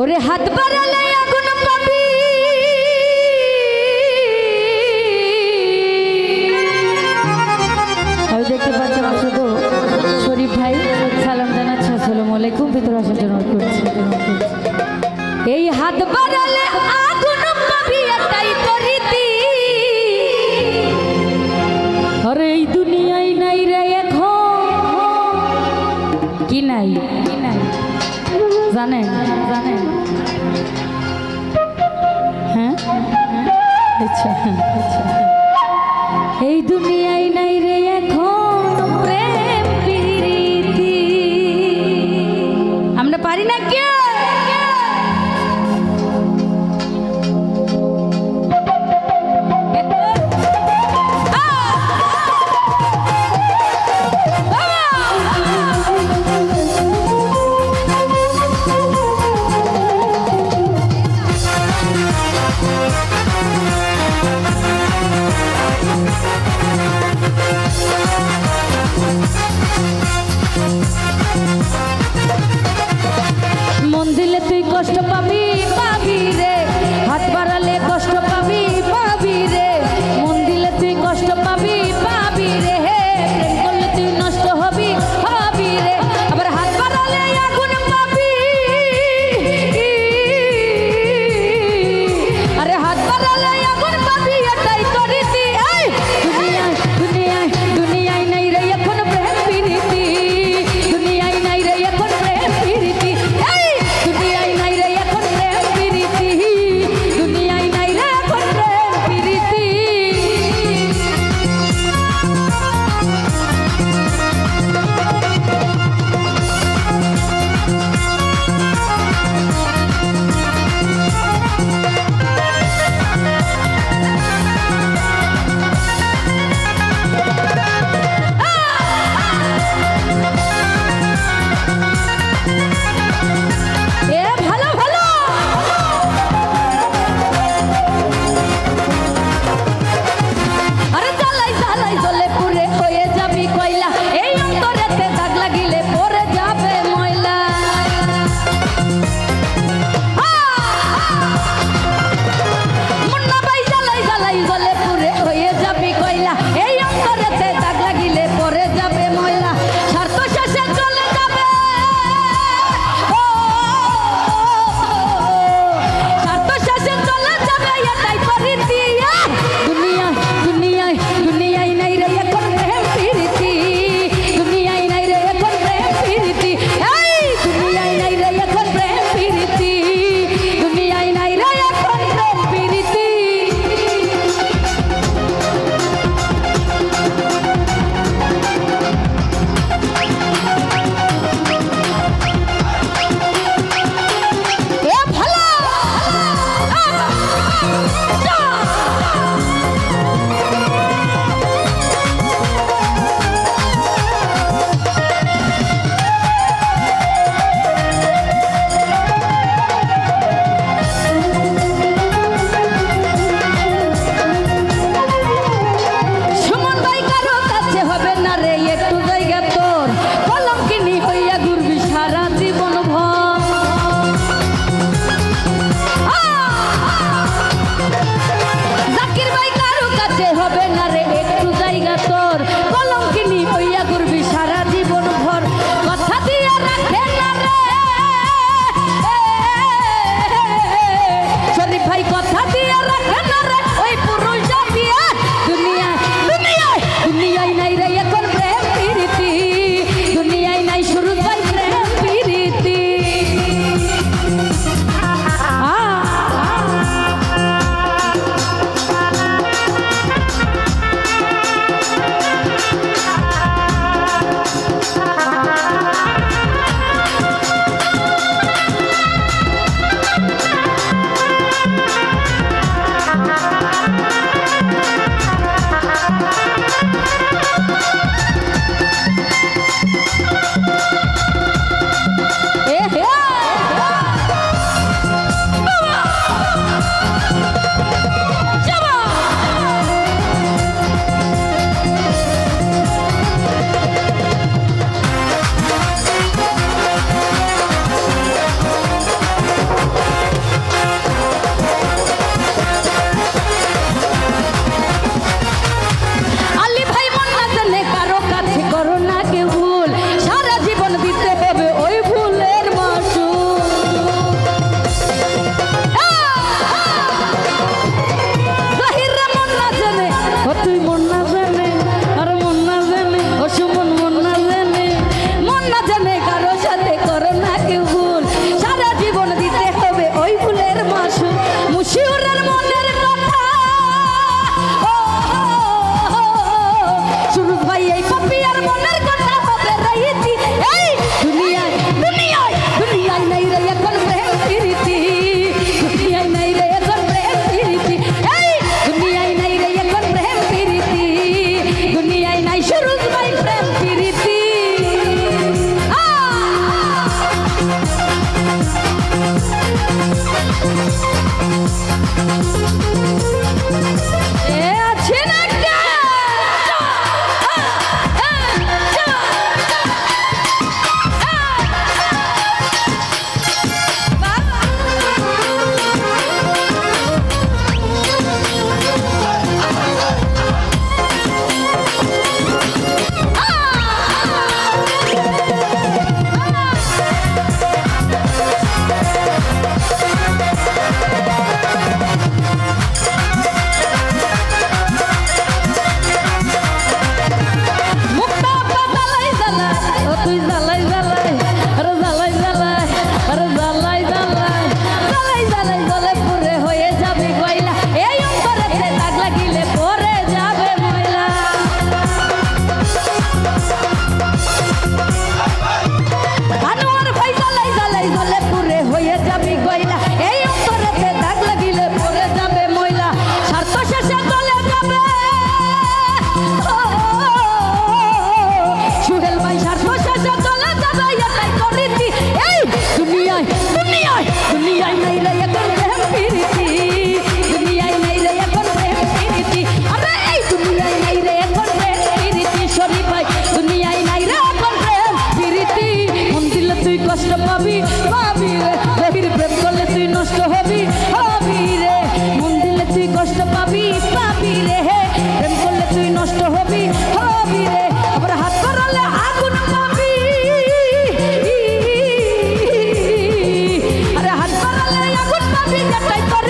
ওরে হাত বাড়ালে আগুন পাবি। আমি দেখতে পাচ্ছি আমার শুধু শরীফ ভাই। সালাম জানাচ্ছি, আসসালামু আলাইকুম। ভিতরে আসার জন্য করছি। এই হাত বাড়ালে আগুন পাবি এটাই তো রীতি আরে এই দুনিয়ায় নাই রে এখন। কি নাই? জানেন জানেন হ্যাঁ? আচ্ছা আচ্ছা। এই দুনিয়ায় নাই রে এখন। Biblia estoy corriendo.